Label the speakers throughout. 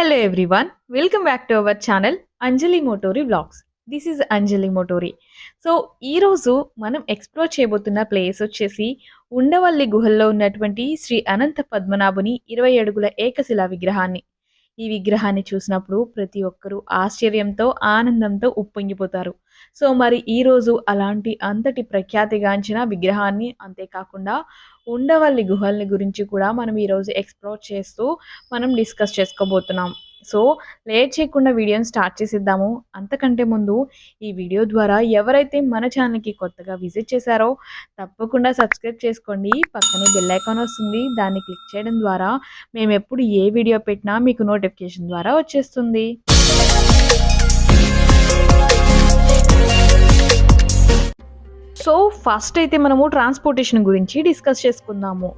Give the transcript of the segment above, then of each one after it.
Speaker 1: Hello everyone welcome back to our channel Anjali Motori vlogs this is Anjali Motori so ఈరోజు మనం explore చేయబోతున్న place వచ్చేసి ఉండవల్లి గుహల్లో ఉన్నటువంటి శ్రీ అనంత పద్మనాభుని ఇరవై అడుగుల ఏకశిలా విగ్రహాన్ని. ఈ విగ్రహాన్ని చూసినప్పుడు ప్రతి ఒక్కరూ ఆశ్చర్యంతో ఆనందంతో ఉప్పొంగిపోతారు. సో మరి ఈరోజు అలాంటి అంతటి ప్రఖ్యాతిగాంచిన విగ్రహాన్ని అంతేకాకుండా ఉండవల్లి గుహల్ని గురించి కూడా మనం ఈరోజు ఎక్స్ప్లోర్ చేస్తూ మనం డిస్కస్ చేసుకోబోతున్నాం. సో లేట్ చేయకుండా వీడియోని స్టార్ట్ చేసేద్దాము. అంతకంటే ముందు ఈ వీడియో ద్వారా ఎవరైతే మన ఛానల్కి కొత్తగా విజిట్ చేశారో తప్పకుండా సబ్స్క్రైబ్ చేసుకోండి. పక్కనే బెల్ ఐకాన్ వస్తుంది. దాన్ని క్లిక్ చేయడం ద్వారా మేము ఎప్పుడు ఏ వీడియో పెట్టినా మీకు నోటిఫికేషన్ ద్వారా వచ్చేస్తుంది. సో ఫస్ట్ అయితే మనము ట్రాన్స్పోర్టేషన్ గురించి డిస్కస్ చేసుకుందాము.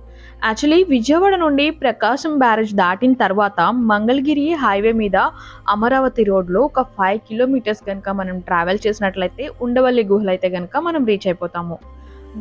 Speaker 1: యాక్చువల్లీ విజయవాడ నుండి ప్రకాశం బ్యారేజ్ దాటిన తర్వాత మంగళగిరి హైవే మీద అమరావతి రోడ్లో ఒక ఫైవ్ కిలోమీటర్స్ కనుక మనం ట్రావెల్ చేసినట్లయితే ఉండవల్లి గుహలు అయితే కనుక మనం రీచ్ అయిపోతాము.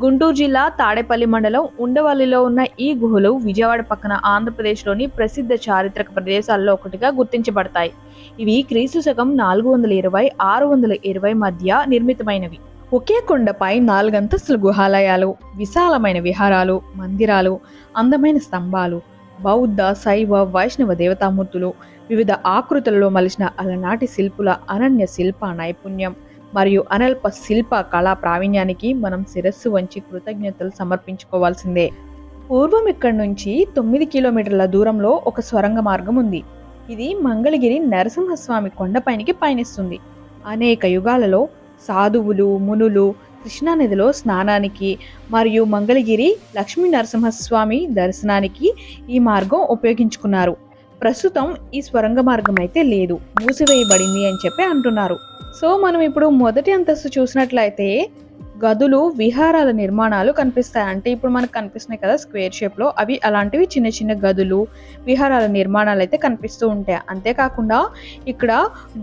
Speaker 1: గుంటూరు జిల్లా తాడేపల్లి మండలం ఉండవల్లిలో ఉన్న ఈ గుహలు విజయవాడ పక్కన ఆంధ్రప్రదేశ్లోని ప్రసిద్ధ చారిత్రక ప్రదేశాల్లో ఒకటిగా గుర్తించబడతాయి. ఇవి క్రీస్తు శకం నాలుగు వందల ఇరవై ఆరు వందల ఇరవై మధ్య నిర్మితమైనవి. ఒకే కొండపై నాలుగంతస్తుల గుహాలయాలు విశాలమైన విహారాలు మందిరాలు అందమైన స్తంభాలు బౌద్ధ శైవ వైష్ణవ దేవతామూర్తులు వివిధ ఆకృతులలో మలిచిన అలనాటి శిల్పుల అనన్య శిల్ప నైపుణ్యం మరియు అనల్ప శిల్ప కళా ప్రావీణ్యానికి మనం శిరస్సు వంచి కృతజ్ఞతలు సమర్పించుకోవాల్సిందే. పూర్వం ఇక్కడి నుంచి తొమ్మిది కిలోమీటర్ల దూరంలో ఒక స్వరంగ మార్గం ఉంది. ఇది మంగళగిరి నరసింహస్వామి కొండపైనికి పయనిస్తుంది. అనేక యుగాలలో సాధువులు మునులు కృష్ణానదిలో స్నానానికి మరియు మంగళగిరి లక్ష్మీ నరసింహస్వామి దర్శనానికి ఈ మార్గం ఉపయోగించుకున్నారు. ప్రస్తుతం ఈ స్వరంగ మార్గం అయితే లేదు. మూసివేయబడింది అని చెప్పి అంటున్నారు. సో మనం ఇప్పుడు మొదటి అంతస్తు చూసినట్లయితే గదులు విహారాల నిర్మాణాలు కనిపిస్తాయి. అంటే ఇప్పుడు మనకు కనిపిస్తున్నాయి కదా స్క్వేర్ షేప్లో అవి అలాంటివి చిన్న చిన్న గదులు విహారాల నిర్మాణాలు అయితే కనిపిస్తూ ఉంటాయి. అంతేకాకుండా ఇక్కడ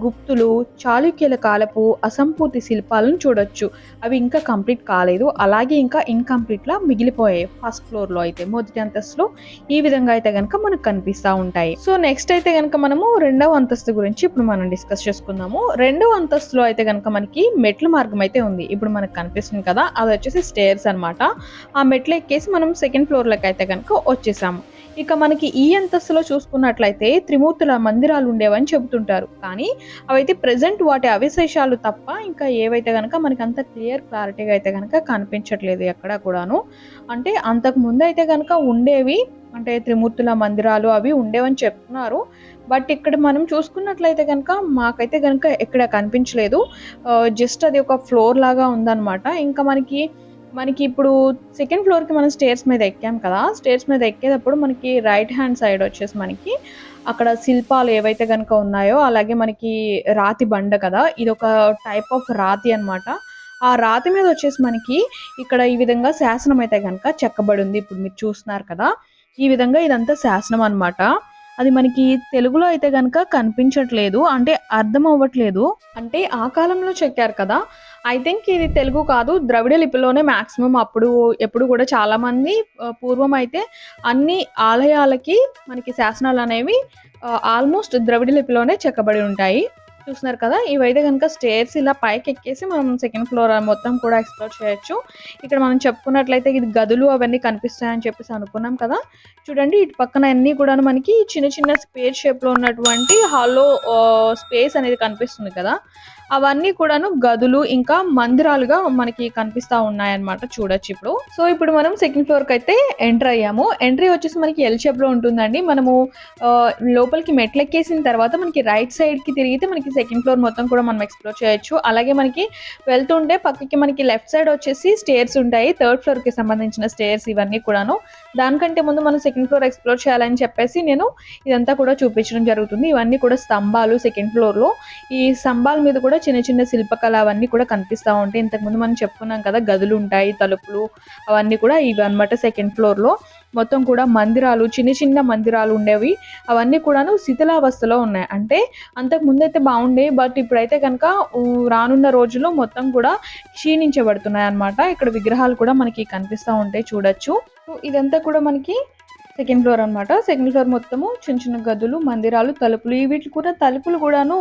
Speaker 1: గుప్తులు చాళుక్యుల కాలపు అసంపూర్తి శిల్పాలను చూడొచ్చు. అవి ఇంకా కంప్లీట్ కాలేదు. అలాగే ఇంకా ఇన్కంప్లీట్లా మిగిలిపోయాయి ఫస్ట్ ఫ్లోర్లో అయితే. మొదటి అంతస్తులో ఈ విధంగా అయితే కనుక మనకు కనిపిస్తూ ఉంటాయి. సో నెక్స్ట్ అయితే కనుక మనము రెండవ అంతస్తు గురించి ఇప్పుడు మనం డిస్కస్ చేసుకుందాము. రెండవ అంతస్తులో అయితే కనుక మనకి మెట్ల మార్గం అయితే ఉంది. ఇప్పుడు మనకు కనిపిస్తుంది. కదా అది వచ్చేసి స్టేర్స్ అన్నమాట. ఆ మెట్లు ఎక్కేసి మనం సెకండ్ ఫ్లోర్లోకి అయితే కనుక వచ్చేసాము. ఇక మనకి ఈ అంతస్తులో చూసుకున్నట్లయితే త్రిమూర్తుల మందిరాలు ఉండేవని చెబుతుంటారు. కానీ అవైతే ప్రజెంట్ వాటి అవశేషాలు తప్ప ఇంకా ఏవైతే కనుక మనకి అంత క్లియర్ క్లారిటీగా అయితే కనుక కనిపించట్లేదు ఎక్కడ కూడాను. అంటే అంతకు ముందు అయితే కనుక ఉండేవి అంటే త్రిమూర్తుల మందిరాలు అవి ఉండేవని చెప్తున్నారు. బట్ ఇక్కడ మనం చూసుకున్నట్లయితే కనుక మాకైతే కనుక ఎక్కడ కనిపించలేదు. Uh, జస్ట్ అది ఒక ఫ్లోర్ లాగా ఉందన్నమాట. ఇంకా మనకి మనకి ఇప్పుడు సెకండ్ ఫ్లోర్కి మనం స్టేర్స్ మీద ఎక్కాం కదా. స్టేర్స్ మీద ఎక్కేటప్పుడు మనకి రైట్ హ్యాండ్ సైడ్ వచ్చేసి మనకి అక్కడ శిల్పాలు ఏవైతే కనుక ఉన్నాయో అలాగే మనకి రాతి బండ కదా. ఇది ఒక టైప్ ఆఫ్ రాతి అన్నమాట. ఆ రాతి మీద వచ్చేసి మనకి ఇక్కడ ఈ విధంగా శాసనం అయితే కనుక చెక్కబడి ఉంది. ఇప్పుడు మీరు చూస్తున్నారు కదా. ఈ విధంగా ఇదంతా శాసనం అన్నమాట. అది మనకి తెలుగులో అయితే కనుక కనిపించట్లేదు అంటే అర్థం అవ్వట్లేదు. అంటే ఆ కాలంలో చెక్కారు కదా ఐ థింక్ ఇది తెలుగు కాదు ద్రవిడ లిపిలోనే మాక్సిమం అప్పుడు ఎప్పుడు కూడా చాలామంది పూర్వం అయితే అన్ని ఆలయాలకి మనకి శాసనాలు అనేవి ఆల్మోస్ట్ ద్రవిడ లిపిలోనే చెక్కబడి ఉంటాయి. చూస్తున్నారు కదా ఇవైతే కనుక స్టేర్స్ ఇలా పైకి ఎక్కేసి మనం సెకండ్ ఫ్లోర్ మొత్తం కూడా ఎక్స్ప్లోర్ చేయొచ్చు. ఇక్కడ మనం చెప్పుకున్నట్లయితే ఇది గదులు అవన్నీ కనిపిస్తాయని చెప్పేసి అనుకున్నాం కదా. చూడండి ఇటు పక్కన అన్ని కూడా మనకి చిన్న చిన్న స్పేస్ షేప్లో ఉన్నటువంటి హాలో స్పేస్ అనేది కనిపిస్తుంది కదా. అవన్నీ కూడాను గదులు ఇంకా మందిరాలుగా మనకి కనిపిస్తా ఉన్నాయన్నమాట చూడొచ్చు ఇప్పుడు. సో ఇప్పుడు మనం సెకండ్ ఫ్లోర్కి అయితే ఎంటర్ అయ్యాము. ఎంట్రీ వచ్చేసి మనకి ఎల్ షేప్లో ఉంటుందండి. మనము లోపలికి మెట్లు ఎక్కేసిన తర్వాత మనకి రైట్ సైడ్కి తిరిగితే మనకి సెకండ్ ఫ్లోర్ మొత్తం కూడా మనం ఎక్స్ప్లోర్ చేయొచ్చు. అలాగే మనకి వెళ్తుంటే పక్కకి మనకి లెఫ్ట్ సైడ్ వచ్చేసి స్టేర్స్ ఉంటాయి. థర్డ్ ఫ్లోర్కి సంబంధించిన స్టేర్స్ ఇవన్నీ కూడాను. దానికంటే ముందు మనం సెకండ్ ఫ్లోర్ ఎక్స్ప్లోర్ చేయాలని చెప్పేసి నేను ఇదంతా కూడా చూపించడం జరుగుతుంది. ఇవన్నీ కూడా స్తంభాలు సెకండ్ ఫ్లోర్లో ఈ స్తంభాల మీద కూడా చిన్న చిన్న శిల్పకళ అవన్నీ కూడా కనిపిస్తూ ఉంటాయి. ఇంతకుముందు మనం చెప్పుకున్నాం కదా గదులు ఉంటాయి తలుపులు అవన్నీ కూడా ఇవి అనమాట సెకండ్ ఫ్లోర్లో మొత్తం కూడా మందిరాలు చిన్న చిన్న మందిరాలు ఉండేవి. అవన్నీ కూడాను శిథిలావస్థలో ఉన్నాయి. అంటే అంతకు ముందైతే బాగుండే బట్ ఇప్పుడైతే కనుక రానున్న రోజుల్లో మొత్తం కూడా క్షీణించబడుతున్నాయి అన్నమాట. ఇక్కడ విగ్రహాలు కూడా మనకి కనిపిస్తూ ఉంటాయి చూడొచ్చు. ఇదంతా కూడా మనకి సెకండ్ ఫ్లోర్ అన్నమాట. సెకండ్ ఫ్లోర్ మొత్తము చిన్న చిన్న గదులు మందిరాలు తలుపులు. ఈ వీటి కూడా తలుపులు కూడాను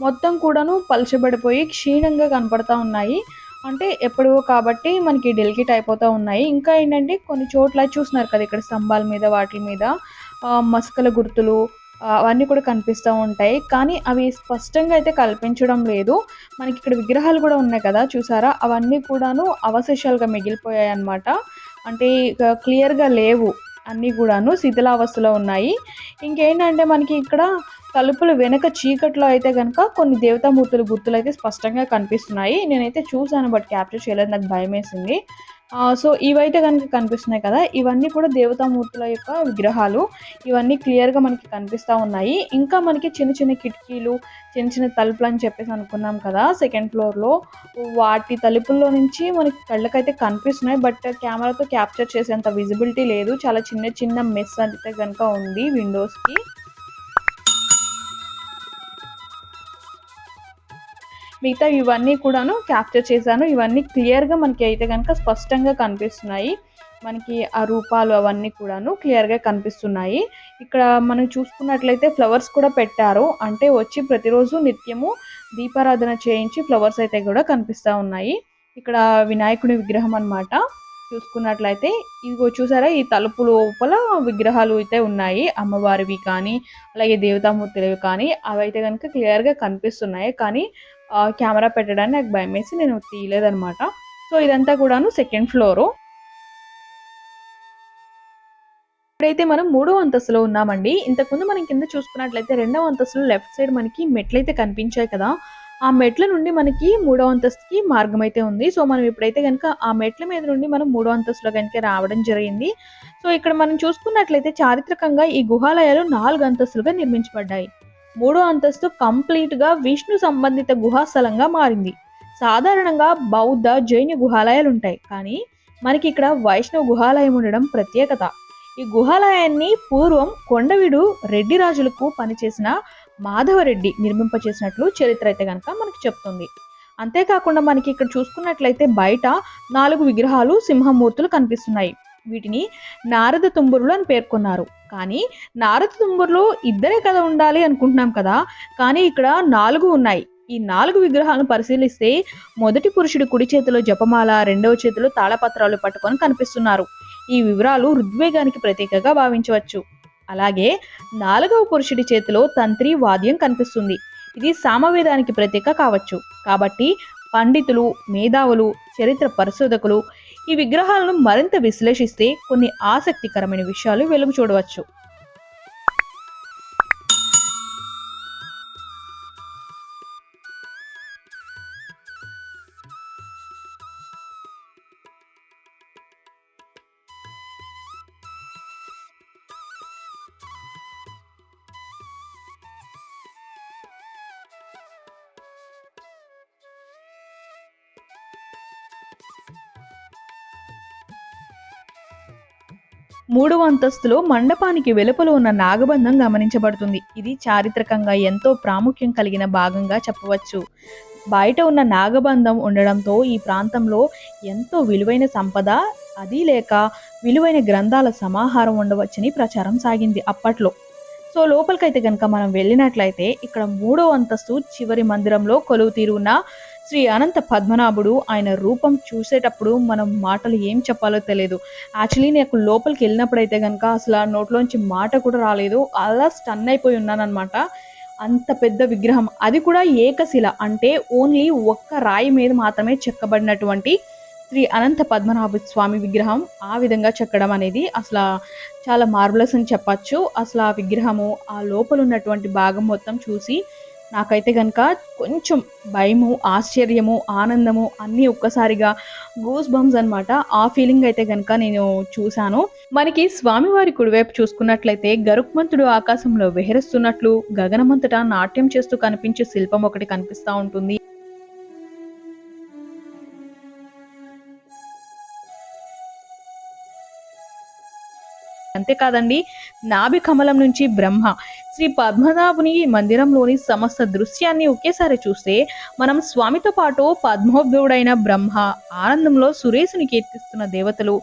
Speaker 1: మొత్తం కూడాను పలచబడిపోయి క్షీణంగా కనపడతా ఉన్నాయి. అంటే ఎప్పుడో కాబట్టి మనకి డెలికేట్ అయిపోతూ ఉన్నాయి. ఇంకా ఏంటంటే కొన్ని చోట్ల చూస్తున్నారు కదా ఇక్కడ స్తంభాల మీద వాటి మీద మసకల గుర్తులు అవన్నీ కూడా కనిపిస్తూ ఉంటాయి. కానీ అవి స్పష్టంగా అయితే కల్పించడం లేదు. మనకి ఇక్కడ విగ్రహాలు కూడా ఉన్నాయి కదా చూసారా? అవన్నీ కూడాను అవశేషాలుగా మిగిలిపోయాయి అన్నమాట అంటే క్లియర్గా లేవు. అన్నీ కూడాను శిథిలావస్థలో ఉన్నాయి. ఇంకేంటంటే మనకి ఇక్కడ తలుపులు వెనక చీకట్లో అయితే కనుక కొన్ని దేవతామూర్తుల గుర్తులు అయితే స్పష్టంగా కనిపిస్తున్నాయి. నేనైతే చూసాను బట్ క్యాప్చర్ చేయలేదు నాకు భయం వేసింది సో ఇవైతే కనుక కనిపిస్తున్నాయి కదా ఇవన్నీ కూడా దేవతామూర్తుల యొక్క విగ్రహాలు. ఇవన్నీ క్లియర్గా మనకి కనిపిస్తూ ఉన్నాయి. ఇంకా మనకి చిన్న చిన్న కిటికీలు చిన్న చిన్న తలుపులు అని చెప్పేసి అనుకున్నాం కదా సెకండ్ ఫ్లోర్లో వాటి తలుపుల్లో నుంచి మనకి కళ్ళకైతే కనిపిస్తున్నాయి బట్ కెమెరాతో క్యాప్చర్ చేసేంత విజిబిలిటీ లేదు. చాలా చిన్న చిన్న మెస్ అయితే కనుక ఉంది విండోస్కి మిగతా ఇవన్నీ కూడాను క్యాప్చర్ చేశాను. ఇవన్నీ క్లియర్గా మనకి అయితే కనుక స్పష్టంగా కనిపిస్తున్నాయి. మనకి ఆ రూపాలు అవన్నీ కూడాను క్లియర్గా కనిపిస్తున్నాయి. ఇక్కడ మనం చూసుకున్నట్లయితే ఫ్లవర్స్ కూడా పెట్టారు. అంటే వచ్చి ప్రతిరోజు నిత్యము దీపారాధన చేయించి ఫ్లవర్స్ అయితే కూడా కనిపిస్తూ ఉన్నాయి. ఇక్కడ వినాయకుడి విగ్రహం అన్నమాట. చూసుకున్నట్లయితే ఇదిగో చూసారా ఈ తలుపు లోపల విగ్రహాలు అయితే ఉన్నాయి. అమ్మవారివి కానీ అలాగే దేవతామూర్తులవి కానీ అవైతే కనుక క్లియర్గా కనిపిస్తున్నాయి. కానీ కెమెరా పెట్టడానికి నాకు భయం వేసి నేను తీయలేదనమాట సో ఇదంతా కూడాను సెకండ్ ఫ్లోరు ఇప్పుడైతే మనం మూడో అంతస్తులో ఉన్నామండి. ఇంతకుముందు మనం కింద చూసుకున్నట్లయితే రెండవ అంతస్తులో లెఫ్ట్ సైడ్ మనకి మెట్లయితే కనిపించాయి కదా. ఆ మెట్ల నుండి మనకి మూడో అంతస్తుకి మార్గం అయితే ఉంది. సో మనం ఇప్పుడైతే కనుక ఆ మెట్ల మీద నుండి మనం మూడో అంతస్తులో కనుక రావడం జరిగింది. సో ఇక్కడ మనం చూసుకున్నట్లయితే చారిత్రకంగా ఈ గుహాలయాలు నాలుగు అంతస్తులుగా నిర్మించబడ్డాయి. మూడో అంతస్తు కంప్లీట్గా విష్ణు సంబంధిత గుహా స్థలంగా మారింది. సాధారణంగా బౌద్ధ జైన గుహాలయాలు ఉంటాయి కానీ మనకి ఇక్కడ వైష్ణవ గుహాలయం ఉండడం ప్రత్యేకత. ఈ గుహాలయాన్ని పూర్వం కొండవీడు రెడ్డి రాజులకు పనిచేసిన మాధవరెడ్డి నిర్మింపచేసినట్లు చరిత్ర అయితే కనుక మనకి చెప్తుంది. అంతేకాకుండా మనకి ఇక్కడ చూసుకున్నట్లయితే బయట నాలుగు విగ్రహాలు సింహమూర్తులు కనిపిస్తున్నాయి. వీటిని నారద తుంబురులు అని పేర్కొన్నారు. కానీ నారద తుంబురులో ఇద్దరే కదా ఉండాలి అనుకుంటున్నాం కదా? కానీ ఇక్కడ నాలుగు ఉన్నాయి. ఈ నాలుగు విగ్రహాలను పరిశీలిస్తే మొదటి పురుషుడి కుడి చేతిలో జపమాల రెండవ చేతిలో తాళపత్రాలు పట్టుకొని కనిపిస్తున్నారు. ఈ వివరాలు ఋగ్వేగానికి ప్రతీకగా భావించవచ్చు. అలాగే నాలుగవ పురుషుడి చేతిలో తంత్రి వాద్యం కనిపిస్తుంది. ఇది సామవేదానికి ప్రతీక కావచ్చు. కాబట్టి పండితులు మేధావులు చరిత్ర పరిశోధకులు ఈ విగ్రహాలను మరింత విశ్లేషిస్తే కొన్ని ఆసక్తికరమైన విషయాలు వెలుగు చూడవచ్చు. మూడవ అంతస్తులో మండపానికి వెలుపల ఉన్న నాగబంధం గమనించబడుతుంది. ఇది చారిత్రకంగా ఎంతో ప్రాముఖ్యం కలిగిన భాగంగా చెప్పవచ్చు. బయట ఉన్న నాగబంధం ఉండడంతో ఈ ప్రాంతంలో ఎంతో విలువైన సంపద అది లేక విలువైన గ్రంథాల సమాహారం ఉండవచ్చని ప్రచారం సాగింది అప్పట్లో. సో లోపలికైతే కనుక మనం వెళ్ళినట్లయితే ఇక్కడ మూడో అంతస్తు చివరి మందిరంలో కొలువు తీరున్న శ్రీ అనంత పద్మనాభుడు ఆయన రూపం చూసేటప్పుడు మనం మాటలు ఏం చెప్పాలో తెలియదు. యాక్చువల్లీ నాకు లోపలికి వెళ్ళినప్పుడు అయితే కనుక అసలు ఆ నోట్లోంచి మాట కూడా రాలేదు. అలా స్టన్ అయిపోయి ఉన్నానన్నమాట. అంత పెద్ద విగ్రహం. అది కూడా ఏకశిల. అంటే ఓన్లీ ఒక్క రాయి మీద మాత్రమే చెక్కబడినటువంటి శ్రీ అనంత పద్మనాభ స్వామి విగ్రహం ఆ విధంగా చెక్కడం అనేది అసలు చాలా మార్వలస్ అని చెప్పచ్చు. అసలు ఆ విగ్రహము ఆ లోపల ఉన్నటువంటి భాగం మొత్తం చూసి నాకైతే కనుక కొంచెం భయము ఆశ్చర్యము ఆనందము అన్నీ ఒక్కసారిగా గూస్ బంప్స్ అన్నమాట. ఆ ఫీలింగ్ అయితే కనుక నేను చూశాను. మనకి స్వామివారి కుడివైపు చూసుకున్నట్లయితే గరుక్మంతుడు ఆకాశంలో విహరిస్తున్నట్లు గగనమంతటా నాట్యం చేస్తూ కనిపించే శిల్పం ఒకటి కనిపిస్తూ ఉంటుంది. అంతేకాదండి నాభి కమలం నుంచి బ్రహ్మ. శ్రీ పద్మనాభుని మందిరంలోని సమస్త దృశ్యాన్ని ఒకేసారి చూస్తే మనం స్వామితో పాటు పద్మోద్భవుడైన బ్రహ్మ ఆనందంలో సురేశుని కీర్తిస్తున్న దేవతలు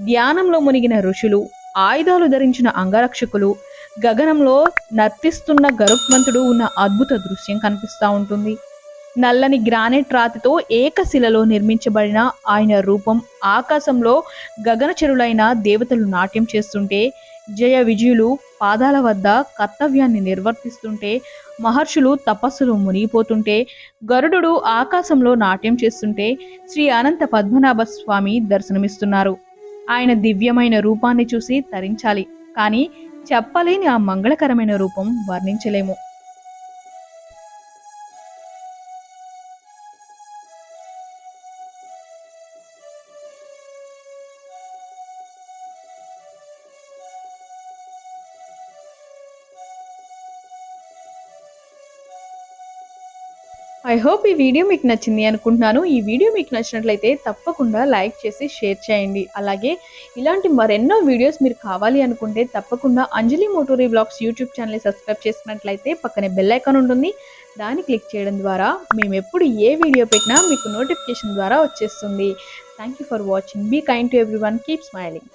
Speaker 1: ధ్యానంలో మునిగిన ఋషులు ఆయుధాలు ధరించిన అంగరక్షకులు గగనంలో నర్తిస్తున్న గరుత్మంతుడు ఉన్న అద్భుత దృశ్యం కనిపిస్తూ ఉంటుంది. నల్లని గ్రానైట్ రాతితో ఏకశిలలో నిర్మించబడిన ఆయన రూపం. ఆకాశంలో గగనచరులైన దేవతలు నాట్యం చేస్తుంటే జయ విజయులు పాదాల వద్ద కర్తవ్యాన్ని నిర్వర్తిస్తుంటే మహర్షులు తపస్సులు మునిగిపోతుంటే గరుడు ఆకాశంలో నాట్యం చేస్తుంటే శ్రీ అనంత పద్మనాభ స్వామి దర్శనమిస్తున్నారు. ఆయన దివ్యమైన రూపాన్ని చూసి తరించాలి. కానీ చెప్పలేని ఆ మంగళకరమైన రూపం వర్ణించలేము. ఐ హోప్ ఈ వీడియో మీకు నచ్చింది అనుకుంటున్నాను. ఈ వీడియో మీకు నచ్చినట్లయితే తప్పకుండా లైక్ చేసి షేర్ చేయండి. అలాగే ఇలాంటి మరెన్నో వీడియోస్ మీరు కావాలి అనుకుంటే తప్పకుండా అంజలి మోటోరీ బ్లాగ్స్ యూట్యూబ్ ఛానల్ సబ్స్క్రైబ్ చేసుకున్నట్లయితే పక్కనే బెల్ ఐకాన్ ఉంటుంది. దాన్ని క్లిక్ చేయడం ద్వారా మేము ఎప్పుడు ఏ వీడియో పెట్టినా మీకు నోటిఫికేషన్ ద్వారా వచ్చేస్తుంది. Thank you for watching be kind to everyone keep smiling